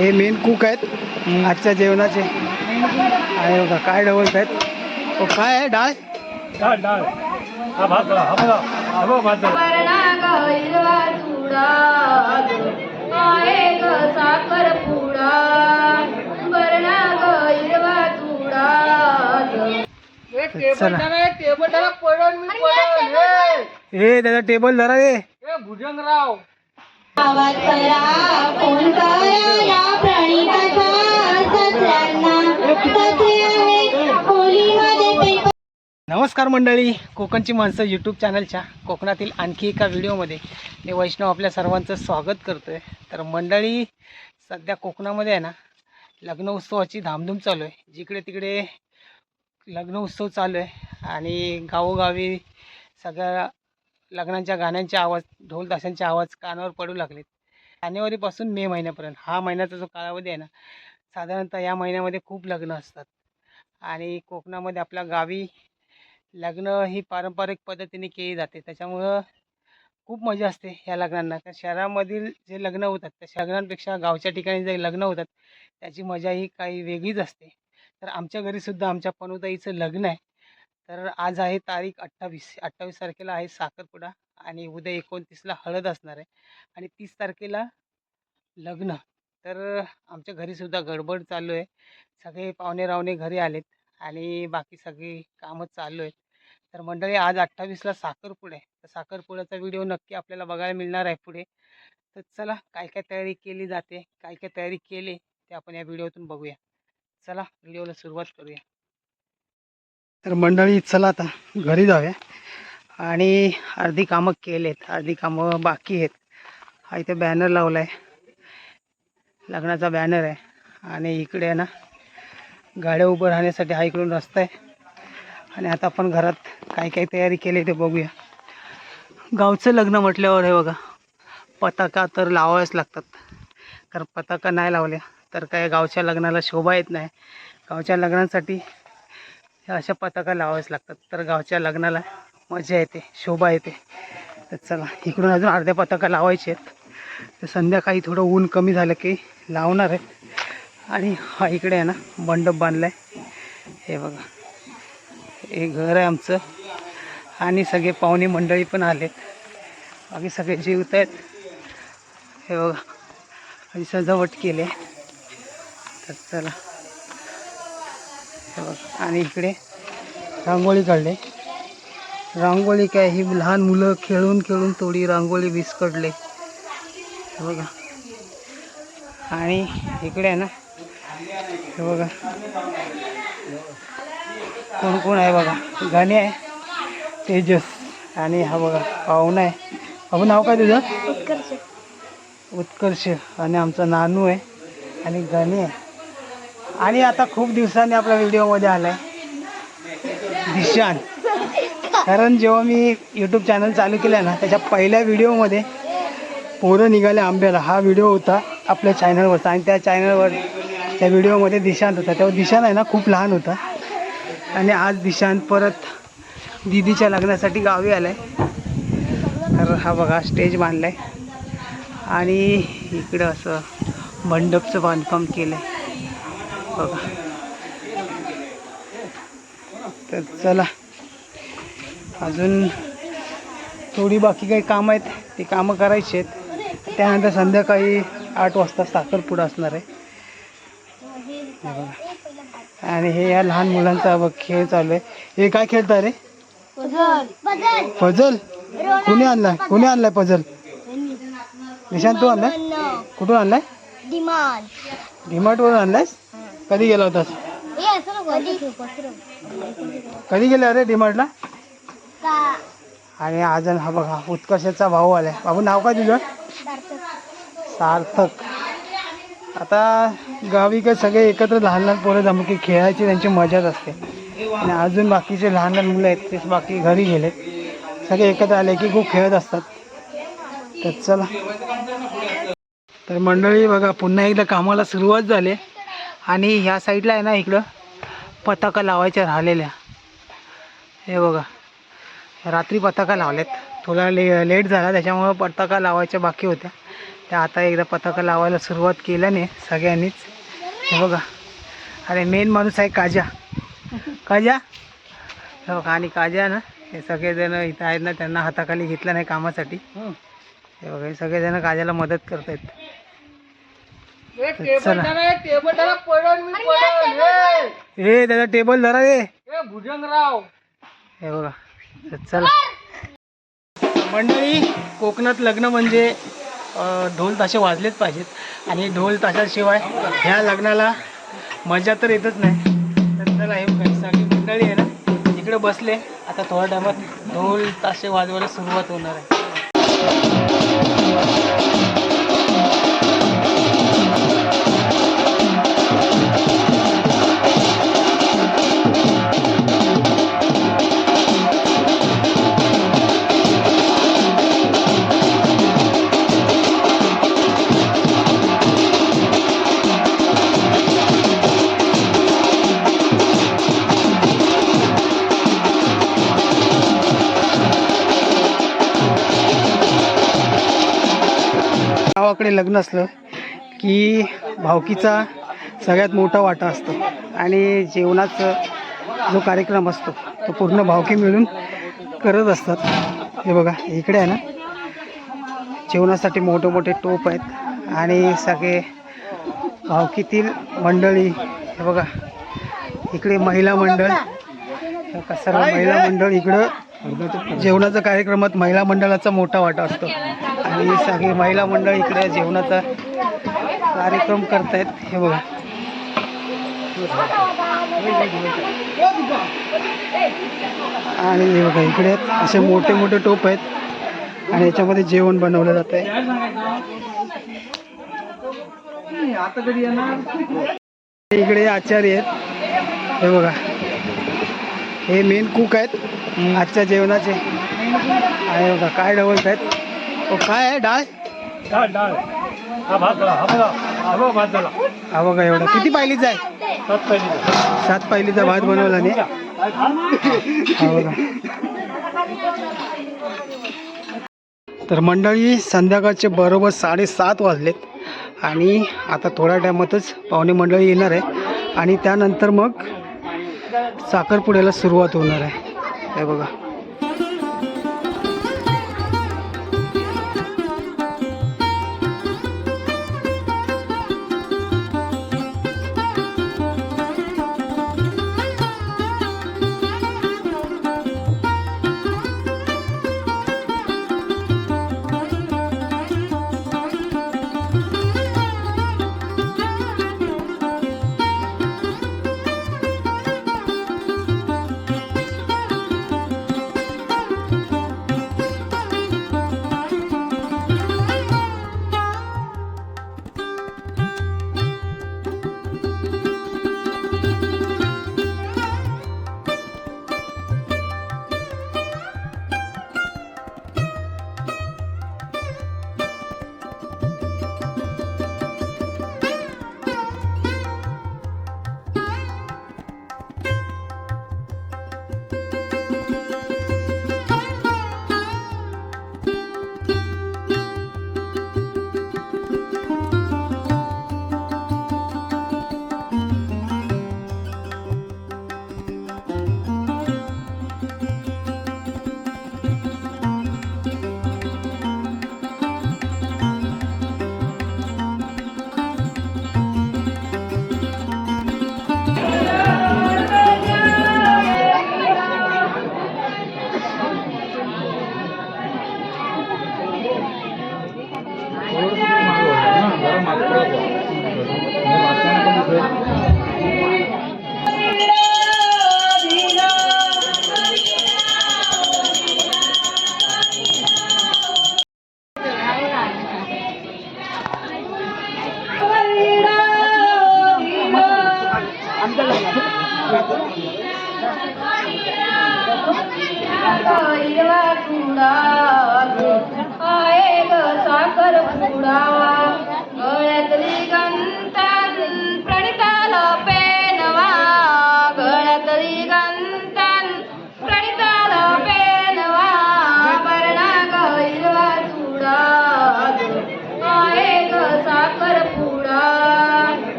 हे main cook आहेत. आजच्या जेवणाचे. आहे बघा काय डबल्स आहेत. तो काय आहे? डाळ? डाळ डाळ. हा भात बघा बघा बघा भात बघा वर्णा हिरवा चुडा आहे ग साखर पुडा. वर्णा हिरवा चुडा चला. त्याचा टेबल धरा रे आवाज करा फोन करा या प्रणिताचा नमस्कार मंडळी कोकणची माणसं यूट्यूब चॅनलच्या कोकणातील आणखी एका व्हिडिओमध्ये मी वैष्णव आपल्या सर्वांचं स्वागत करतो आहे तर मंडळी सध्या कोकणामध्ये आहे ना लग्न उत्सवाची धामधूम चालू आहे. जिकडे तिकडे लग्न उत्सव चालू आहे आणि गावोगावी सगळ्या लग्नांच्या गाण्यांचे आवाज ढोल ताशांचे आवाज कानावर पडू लागलेत. जानेवारीपासून मे महिन्यापर्यंत. हा महिन्याचा जो कालावधी आहे ना साधारणतः या महिन्यामध्ये खूप लग्न असतात. आणि कोकणामध्ये आपल्या गावी लग्न ही पारंपरिक पद्धतीने केली जाते. त्याच्यामुळं खूप मजा असते या लग्नांना. तर शहरामधील जे लग्न होतात त्या लग्नांपेक्षा गावच्या ठिकाणी जे लग्न होतात त्याची मजा ही काही वेगळीच असते. तर आमच्या घरीसुद्धा आमच्या पणुताईचं लग्न आहे. तर आज आहे तारीख अठ्ठावीस. अठ्ठावीस तारखेला आहे साखरपुडा आणि उद्या एकोणतीसला हळद असणार आहे आणि तीस तारखेला लग्न. तर आमच्या घरीसुद्धा गडबड चालू आहे. सगळे पाहुणे रावणे घरी आलेत आणि बाकी सगळी कामं चालू आहेत. तर मंडळी आज अठ्ठावीसला साखरपुडा आहे. तर साखरपुड्याचा व्हिडिओ नक्की आपल्याला बघायला मिळणार आहे पुढे. तर चला काय काय तयारी केली जाते काय काय तयारी केली ते आपण या व्हिडिओतून बघूया. चला व्हिडिओला सुरुवात करूया. तर मंडळी चला आता घरी जाऊया. आणि अर्धी कामं केलेत. अर्धी कामं बाकी आहेत. हा इथे बॅनर लावला आहे लग्नाचा बॅनर आहे. आणि इकडे आहे ना गाड्या उभं राहण्यासाठी हा इकडून रस्ता आहे. आणि आता आपण घरात काय काय तयारी केली ते बघूया. गावचं लग्न म्हटल्यावर हे बघा पताका तर लावाव्याच लागतात. कारण पताका नाही लावल्या तर काय गावच्या लग्नाला शोभा येत नाही. गावच्या लग्नासाठी तर अशा पताका लावाव्याच लागतात. तर गावच्या लग्नाला मजा येते शोभा येते. तर चला इकडून अजून अर्ध्या पताका लावायचे आहेत. तर संध्याकाळी थोडं ऊन कमी झालं की लावणार आहे. आणि हा इकडे आहे ना मंडप बांधला आहे हे बघा हे घर आहे आमचं. आणि सगळे पाहुणे मंडळी पण आलेत. बाकी सगळे जीवत आहेत. हे बघा आणि सजावट केली आहे. तर चला. आणि इकडे रांगोळी काढले. रांगोळी काय ही लहान मुलं खेळून खेळून थोडी रांगोळी विस्कटले. हे बघा. आणि इकडे आहे ना हे बघा. कोण कोण आहे बघा. गाणे आहे. तेजस आणि हा बघा पाहुणा आहे. बाबू नाव काय तुझं? उत्कर्ष. आणि आमचा नानू आहे. आणि गणे आहे. आणि आता खूप दिवसांनी आपल्या व्हिडिओमध्ये आला आहे दिशान कारण जेव्हा मी यूट्यूब चॅनल चालू केलं ना त्याच्या पहिल्या व्हिडिओमध्ये पोरं निघाले आंब्याला. हा व्हिडिओ होता आपल्या चॅनलवरचा आणि त्या चॅनलवर त्या व्हिडिओमध्ये दिशांत होता. तेव्हा दिशान आहे ना खूप लहान होता. आणि आज दिशांत परत दिदीच्या लग्नासाठी गावी आला आहे तर हा बघा स्टेज बांधला आहे आणि इकडं असं मंडपचं बांधकाम केलं आहे बघा तर चला. अजून थोडी बाकी काही कामं आहेत. ती कामं करायची आहेत. त्यानंतर संध्याकाळी आठ वाजता साखरपुडा असणार आहे. बघा आणि हे या लहान मुलांचा बघ खेळ चालू आहे. हे काय खेळता रे? पझल? कुणी आणलाय? कुणी आणलाय पझल? निशांत तू आणलाय? कुठून आणलाय? डिमार्टवरून आणलायस? कधी गेला होतास? कधी. गेला अरे डिमार्टला? आणि आज हा बघा उत्कर्षाचा भाऊ आलाय. बाबू नाव काय तुझं? सार्थक. आता गावी काय सगळे एकत्र लहान लहान पोरं जमून की खेळायची त्यांची मजाच असते. आणि अजून बाकीचे लहान लहान मुलं आहेत ते बाकी घरी गेलेत. सगळे एकत्र आले की खूप खेळत असतात. तर चला. तर मंडळी बघा पुन्हा एकदा कामाला सुरुवात झाली. आणि ह्या साईडला आहे ना इकडं पताका लावायच्या राहिलेल्या. हे बघा. रात्री पताका लावल्यात थोडा ले लेट झाला त्याच्यामुळं पताका लावायच्या बाकी होत्या. त्या आता एकदा पताका लावायला सुरुवात केल्याने सगळ्यांनीच. हे बघा. अरे मेन माणूस आहे काजा. काजा? हे बघा. आणि काजा ना हे सगळेजण इथं आहेत ना त्यांना हाताखाली घेतलं नाही कामासाठी. हे. बघा हे सगळेजण काजाला मदत चला. हे. त्याचा टेबल धरा रे. हे बघा. चला मंडळी कोकणात लग्न म्हणजे ढोल ताशे वाजलेच पाहिजेत. आणि ढोल ताशाशिवाय ह्या लग्नाला मजा तर येतच नाही. तर चला हे ही सगळी मंडळी आहे ना इकडे बसले. आता थोड्या टायमात ढोल ताशे वाजवायला सुरुवात होणार आहे. लग्न असलं की भावकीचा सगळ्यात मोठा वाटा असतो. आणि जेवणाचं जो कार्यक्रम असतो तो पूर्ण भावकी मिळून करत असतात. हे बघा इकडे आहे ना. जेवणासाठी मोठे मोठे टोप आहेत आणि सगळे भावकीतील मंडळी हे बघा. इकडे महिला मंडळ सर्व महिला मंडळ इकडं जेवणाच्या कार्यक्रमात महिला मंडळाचा मोठा वाटा असतो. आणि सगळे महिला मंडळ इकडे जेवणाचा कार्यक्रम करतायत. हे बघा. आणि हे बघा इकडे असे मोठे मोठे टोप आहेत. आणि याच्यामध्ये जेवण बनवलं जात आहे. इकडे आचार्य आहेत. हे बघा. हे मेन कुक आहेत. आजच्या जेवणाचे. आहे बघा काय डबलत आहेत ओ काय आहे? डाळ? डाळ डाळ. हा भात झाला हा बघा हा बघा भात झाला. हा बघा एवढा. किती पायलीचा आहे? सात पहिली सात पायलीचा भात बनवला नाही हा बघा. तर मंडळी संध्याकाळचे बरोबर साडेसात वाजलेत आणि आता थोड्या टायमातच पाहुणे मंडळी येणार आहे. आणि त्यानंतर मग साखरपुड्याला सुरुवात होणार आहे. हे बघा.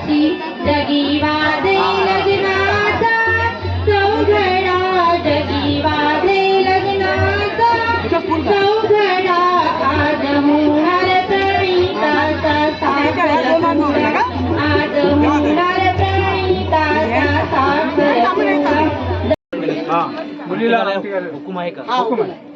साक्षी जगी वादे लगनाता सौघडा जगी वादे लगनाता सौघडा आज होणार प्रणिताचा साखर आज होणार प्रणिताचा साखर मुलीला हुकुम आहे का हुकुम आहे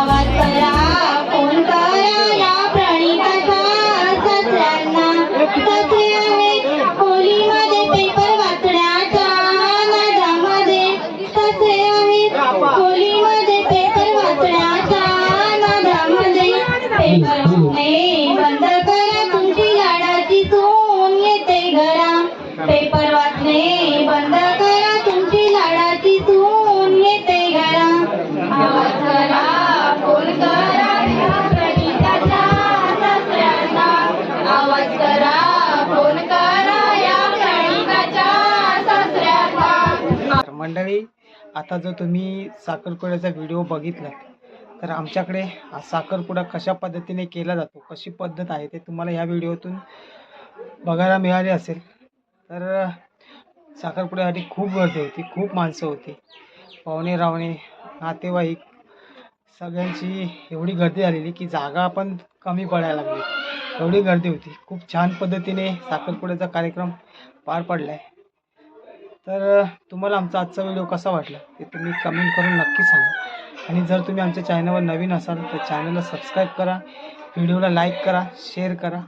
आवाज आता जर तुम्ही साखरपुड्याचा व्हिडिओ बघितला तर आमच्याकडे हा साखरपुडा कशा पद्धतीने केला जातो कशी पद्धत आहे ते तुम्हाला ह्या व्हिडिओतून बघायला मिळाले असेल. तर साखरपुड्यासाठी खूप गर्दी होती खूप माणसं होती. पाहुणे रावणे नातेवाईक सगळ्यांची एवढी गर्दी झालेली की जागा पण कमी पडायला लागली. एवढी गर्दी होती. खूप छान पद्धतीने साखरपुड्याचा कार्यक्रम पार पडला आहे तर तुम्हाला आमचा आजचा व्हिडिओ कसा वाटला ते तुम्ही कमेंट करून नक्की सांगा. आणि जर तुम्ही आमच्या चॅनलवर नवीन असाल तर चॅनलला सबस्क्राईब करा व्हिडिओला लाईक करा शेअर करा.